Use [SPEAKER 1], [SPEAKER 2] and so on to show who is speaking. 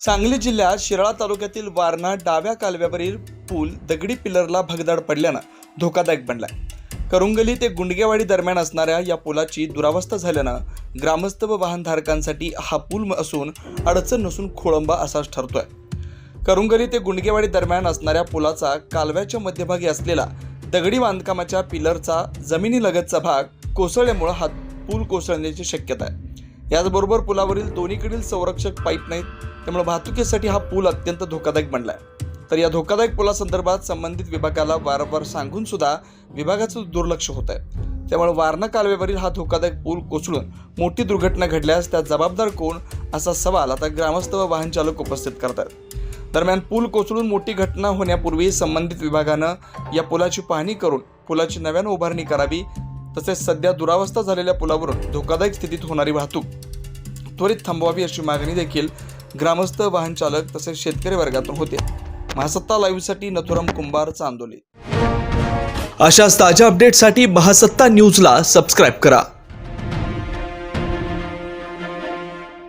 [SPEAKER 1] सांगली जिल्ह्यात शिराळा तालुक्यातील वारणा डाव्या कालव्यावरील पूल दगडी पिलरला भगदाड पडल्यानं धोकादायक बनलाय. करुंगली ते गुंडगेवाडी दरम्यान असणाऱ्या या पुलाची दुरावस्था झाल्यानं ग्रामस्थ व वाहनधारकांसाठी हा पूल असून अडचण नसून खोळंबा असाच ठरतोय. करुंगली ते गुंडगेवाडी दरम्यान असणाऱ्या पुलाचा कालव्याच्या मध्यभागी असलेला दगडी बांधकामाच्या पिलरचा जमिनीलगतचा भाग कोसळल्यामुळं हा पूल कोसळण्याची शक्यता आहे. याचबरोबर पुलावरील दोन्हीकडील संरक्षक पाईप नाहीत. त्यामुळे वाहतुकीसाठी हा पूल अत्यंत धोकादायक बनला आहे तर या धोकादायक पुलासंदर्भात संबंधित विभागाला वारंवार सांगून सुद्धा विभागाचं दुर्लक्ष होत आहे त्यामुळे वारणा कालव्यावरील हा धोकादायक पूल कोसळून मोठी दुर्घटना घडल्यास त्या जबाबदार कोण असा सवाल आता ग्रामस्थ व वाहन चालक उपस्थित करतात दरम्यान पूल कोसळून मोठी घटना होण्यापूर्वी संबंधित विभागानं या पुलाची पाहणी करून पुलाची नव्यानं उभारणी करावी तसेच सध्या दुरावस्था झालेल्या पुलावरून धोकादायक स्थितीत होणारी वाहतूक त्वरित थांबवावी अशी मागणी देखील ग्रामस्थ वाहन चालक तसेच शेतकरी वर्गातून होते. महासत्ता लाईव्हसाठी नथुराम कुंभार चांदोली
[SPEAKER 2] अशाच ताज्या अपडेटसाठी महासत्ता न्यूजला सबस्क्राईब करा.